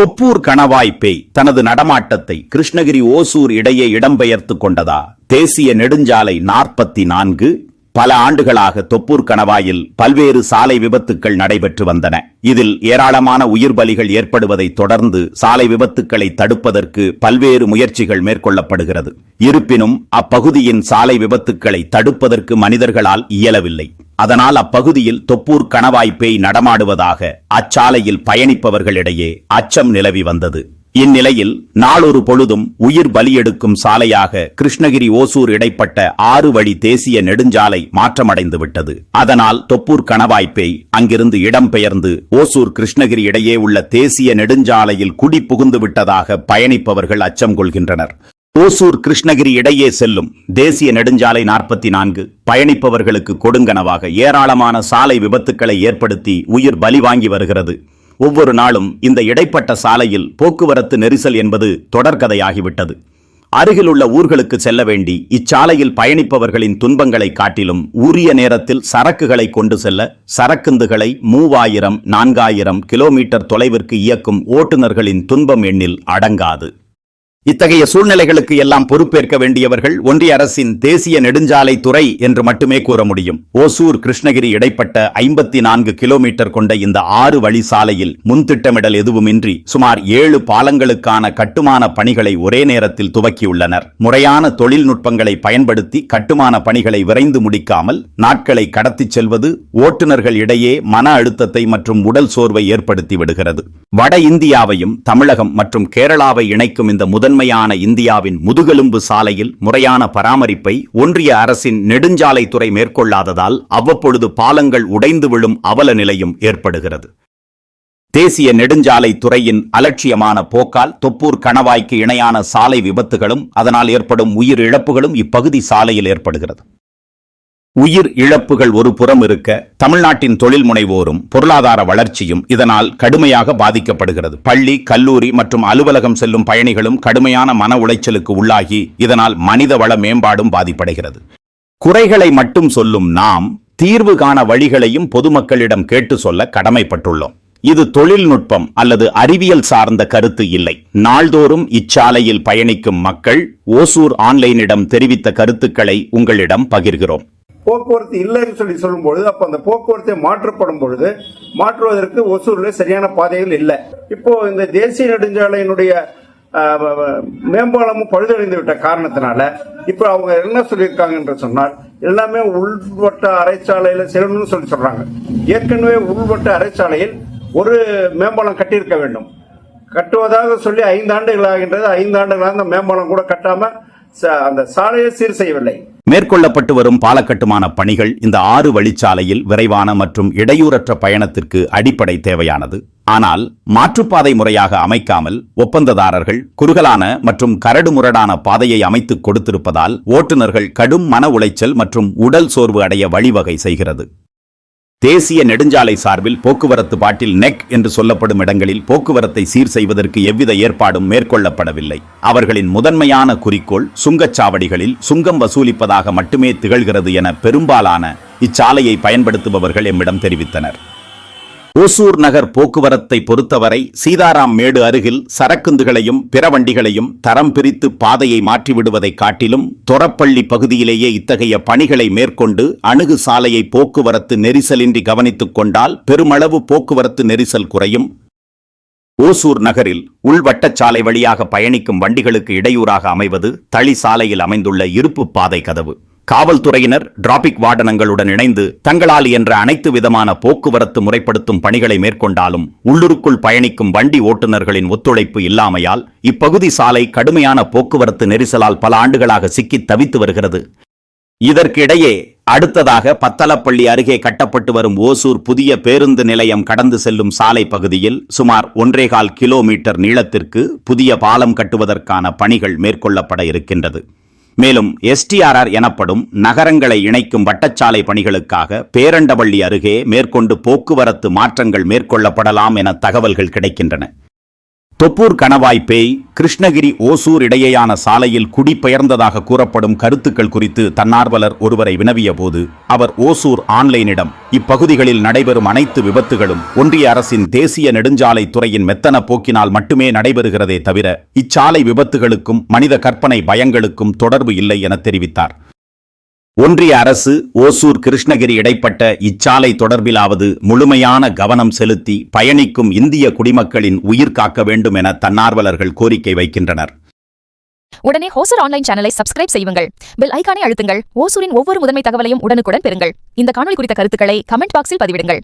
தொப்பூர் கணவாய் பேய் தனது நடமாட்டத்தை கிருஷ்ணகிரி ஓசூர் இடையே இடம்பெயர்த்து கொண்டதா? தேசிய நெடுஞ்சாலை நாற்பத்தி நான்கு பல ஆண்டுகளாக தொப்பூர் கணவாயில் பல்வேறு சாலை விபத்துக்கள் நடைபெற்று வந்தன. இதில் ஏராளமான உயிர் பலிகள் ஏற்படுவதை தொடர்ந்து சாலை விபத்துக்களை தடுப்பதற்கு பல்வேறு முயற்சிகள் மேற்கொள்ளப்படுகிறது. இருப்பினும் அப்பகுதியின் சாலை விபத்துக்களை தடுப்பதற்கு மனிதர்களால் இயலவில்லை. அதனால் அப்பகுதியில் தொப்பூர் கணவாய் பேய் நடமாடுவதாக அச்சாலையில் பயணிப்பவர்களிடையே அச்சம் நிலவி வந்தது. இந்நிலையில் நாளொரு பொழுதும் உயிர் பலியெடுக்கும் சாலையாக கிருஷ்ணகிரி ஓசூர் இடைப்பட்ட ஆறு வழி தேசிய நெடுஞ்சாலை மாற்றமடைந்து விட்டது. அதனால் தொப்பூர் கணவாய்ப்பை அங்கிருந்து இடம்பெயர்ந்து ஓசூர் கிருஷ்ணகிரி இடையே உள்ள தேசிய நெடுஞ்சாலையில் குடி புகுந்து விட்டதாக பயணிப்பவர்கள் அச்சம் கொள்கின்றனர். ஓசூர் கிருஷ்ணகிரி இடையே செல்லும் தேசிய நெடுஞ்சாலை நாற்பத்தி நான்கு பயணிப்பவர்களுக்கு கொடுங்கனவாக ஏராளமான சாலை விபத்துக்களை ஏற்படுத்தி உயிர் பலி வாங்கி வருகிறது. ஒவ்வொரு நாளும் இந்த இடைப்பட்ட சாலையில் போக்குவரத்து நெரிசல் என்பது தொடர்கதையாகிவிட்டது. அருகிலுள்ள ஊர்களுக்கு செல்ல வேண்டி இச்சாலையில் பயணிப்பவர்களின் துன்பங்களை காட்டிலும் உரிய நேரத்தில் சரக்குகளை கொண்டு செல்ல சரக்குந்துகளை மூவாயிரம் நான்காயிரம் கிலோமீட்டர் தொலைவிற்கு இயக்கும் ஓட்டுநர்களின் துன்பம் எண்ணில் அடங்காது. இத்தகைய சூழ்நிலைகளுக்கு எல்லாம் பொறுப்பேற்க வேண்டியவர்கள் ஒன்றிய அரசின் தேசிய நெடுஞ்சாலை துறை என்று மட்டுமே கூற முடியும். ஓசூர் கிருஷ்ணகிரி இடைப்பட்ட ஐம்பத்தி நான்கு கிலோமீட்டர் கொண்ட இந்த ஆறு வழி சாலையில் முன்திட்டமிடல் எதுவுமின்றி சுமார் ஏழு பாலங்களுக்கான கட்டுமான பணிகளை ஒரே நேரத்தில் துவக்கியுள்ளனர். முறையான தொழில்நுட்பங்களை பயன்படுத்தி கட்டுமான பணிகளை விரைந்து முடிக்காமல் நாட்களை கடத்திச் செல்வது ஓட்டுநர்கள் இடையே மன அழுத்தத்தை மற்றும் உடல் சோர்வை ஏற்படுத்தி விடுகிறது. வட இந்தியாவையும் தமிழகம் மற்றும் கேரளாவை இணைக்கும் இந்த முதல் முதன்மையான இந்தியாவின் முதுகெலும்பு சாலையில் முறையான பராமரிப்பை ஒன்றிய அரசின் நெடுஞ்சாலைத்துறை மேற்கொள்ளாததால் அவ்வப்பொழுது பாலங்கள் உடைந்து விழும் அவல நிலையும் ஏற்படுகிறது. தேசிய நெடுஞ்சாலை துறையின் அலட்சியமான போக்கால் தொப்பூர் கணவாய்க்கு இணையான சாலை விபத்துகளும் அதனால் ஏற்படும் உயிர் இழப்புகளும் இப்பகுதி சாலையில் ஏற்படுகிறது. உயிர் இழப்புகள் ஒரு புறம் இருக்க தமிழ்நாட்டின் தொழில் முனைவோரும் பொருளாதார வளர்ச்சியும் இதனால் கடுமையாக பாதிக்கப்படுகிறது. பள்ளி கல்லூரி மற்றும் அலுவலகம் செல்லும் பயணிகளும் கடுமையான மன உளைச்சலுக்கு உள்ளாகி இதனால் மனித வள மேம்பாடும் பாதிப்படைகிறது. குறைகளை மட்டும் சொல்லும் நாம் தீர்வு காண வழிகளையும் பொதுமக்களிடம் கேட்டு சொல்ல கடமைப்பட்டுள்ளோம். இது தொழில்நுட்பம் அல்லது அறிவியல் சார்ந்த கருத்து இல்லை. நாள்தோறும் இச்சாலையில் பயணிக்கும் மக்கள் ஓசூர் ஆன்லைனிடம் தெரிவித்த கருத்துக்களை உங்களிடம் பகிர்கிறோம். போக்குவரத்து இல்லைன்னு சொல்லி சொல்லும் பொழுது அப்ப அந்த போக்குவரத்தை மாற்றப்படும் பொழுது மாற்றுவதற்கு ஒசூர்ல சரியான பாதைகள் இல்லை. இப்போ இந்த தேசிய நெடுஞ்சாலையினுடைய மேம்பாலமும் பழுதடைந்து விட்ட காரணத்தினால இப்போ அவங்க என்ன சொல்லியிருக்காங்க என்று சொன்னால் எல்லாமே உள்வட்ட அரைச்சாலையில செல்லணும்னு சொல்லி சொல்றாங்க. ஏற்கனவே உள்வட்ட அரைச்சாலையில் ஒரு மேம்பாலம் கட்டியிருக்க வேண்டும். கட்டுவதாக சொல்லி ஐந்து ஆண்டுகள் ஆகின்றது. ஐந்து ஆண்டுகளாக அந்த மேம்பாலம் கூட கட்டாம அந்த சாலையை சீர் செய்யவில்லை. மேற்கொள்ளப்பட்டு வரும் பாலக்கட்டுமான பணிகள் இந்த ஆறு வழிச்சாலையில் விரைவான மற்றும் இடையூறற்ற பயணத்திற்கு அடிப்படை தேவையானது. ஆனால் மாற்றுப்பாதை முறையாக அமைக்காமல் ஒப்பந்ததாரர்கள் குறுகலான மற்றும் கரடுமுரடான பாதையை அமைத்துக் கொடுத்திருப்பதால் ஓட்டுநர்கள் கடும் மன உளைச்சல் மற்றும் உடல் சோர்வு அடைய வழிவகை செய்கிறது. தேசிய நெடுஞ்சாலை சார்பில் போக்குவரத்து பாட்டில் நெக் என்று சொல்லப்படும் இடங்களில் போக்குவரத்தை சீர் செய்வதற்கு எவ்வித ஏற்பாடும் மேற்கொள்ளப்படவில்லை. அவர்களின் முதன்மையான குறிக்கோள் சுங்கச்சாவடிகளில் சுங்கம் வசூலிப்பதாக மட்டுமே திகழ்கிறது என பெரும்பாலான இச்சாலையை பயன்படுத்துபவர்கள் எம்மிடம் தெரிவித்தனர். ஓசூர் நகர் போக்குவரத்தை பொறுத்தவரை சீதாராம் மேடு அருகில் சரக்குந்துகளையும் பிற வண்டிகளையும் தரம் பிரித்து பாதையை மாற்றிவிடுவதைக் காட்டிலும் தொரப்பள்ளி பகுதியிலேயே இத்தகைய பணிகளை மேற்கொண்டு அணுகு சாலையை போக்குவரத்து நெரிசலின்றி கவனித்துக் கொண்டால் பெருமளவு போக்குவரத்து நெரிசல் குறையும். ஓசூர் நகரில் உள்வட்டச்சாலை வழியாக பயணிக்கும் வண்டிகளுக்கு இடையூறாக அமைவது தளி சாலையில் அமைந்துள்ள இருப்பு பாதை கதவு. காவல்துறையினர் டிராபிக் வார்டனங்களுடன் இணைந்து தங்களால் என்ற அனைத்து விதமான போக்குவரத்து முறைப்படுத்தும் பணிகளை மேற்கொண்டாலும் உள்ளூருக்குள் பயணிக்கும் வண்டி ஓட்டுநர்களின் ஒத்துழைப்பு இல்லாமையால் இப்பகுதி சாலை கடுமையான போக்குவரத்து நெரிசலால் பல ஆண்டுகளாக சிக்கி தவித்து வருகிறது. இதற்கிடையே அடுத்ததாக பத்தலப்பள்ளி அருகே கட்டப்பட்டு வரும் ஓசூர் புதிய பேருந்து நிலையம் கடந்து செல்லும் சாலை பகுதியில் சுமார் ஒன்றேகால் கிலோமீட்டர் நீளத்திற்கு புதிய பாலம் கட்டுவதற்கான பணிகள் மேற்கொள்ளப்பட இருக்கின்றது. மேலும் எஸ்டிஆர்ஆர் எனப்படும் நகரங்களை இணைக்கும் வட்டச்சாலை பணிகளுக்காக பேரண்டவள்ளி அருகே மேற்கொண்டு போக்குவரத்து மாற்றங்கள் மேற்கொள்ளப்படலாம் என தகவல்கள் கிடைக்கின்றன. தொப்பூர் கணவாய் பேய் கிருஷ்ணகிரி ஓசூர் இடையேயான சாலையில் குடிபெயர்ந்ததாக கூறப்படும் கருத்துக்கள் குறித்து தன்னார்வலர் ஒருவரை வினவிய போது அவர் ஓசூர் ஆன்லைனிடம் இப்பகுதிகளில் நடைபெறும் அனைத்து விபத்துகளும் ஒன்றிய அரசின் தேசிய நெடுஞ்சாலை துறையின் மெத்தன போக்கினால் மட்டுமே நடைபெறுகிறதே தவிர இச்சாலை விபத்துகளுக்கும் மனித கற்பனை பயங்களுக்கும் தொடர்பு இல்லை என தெரிவித்தார். ஒன்றிய அரசு ஓசூர் கிருஷ்ணகிரி இடைப்பட்ட இச்சாலை தொடர்பிலாவது முழுமையான கவனம் செலுத்தி பயணிக்கும் இந்திய குடிமக்களின் உயிர் காக்க வேண்டும் என தன்னார்வலர்கள் கோரிக்கை வைக்கின்றனர். உடனே ஹோசர் ஆன்லைன் சேனலை சப்ஸ்கிரைப் செய்யுங்கள். பெல் ஐகானை அழுத்துங்கள். ஓசூரின் ஒவ்வொரு முதன்மை தகவலையும் உடனுக்குடன் பெறுங்கள். இந்த காணொலி குறித்த கருத்துக்களை கமெண்ட் பாக்ஸில் பதிவிடுங்கள்.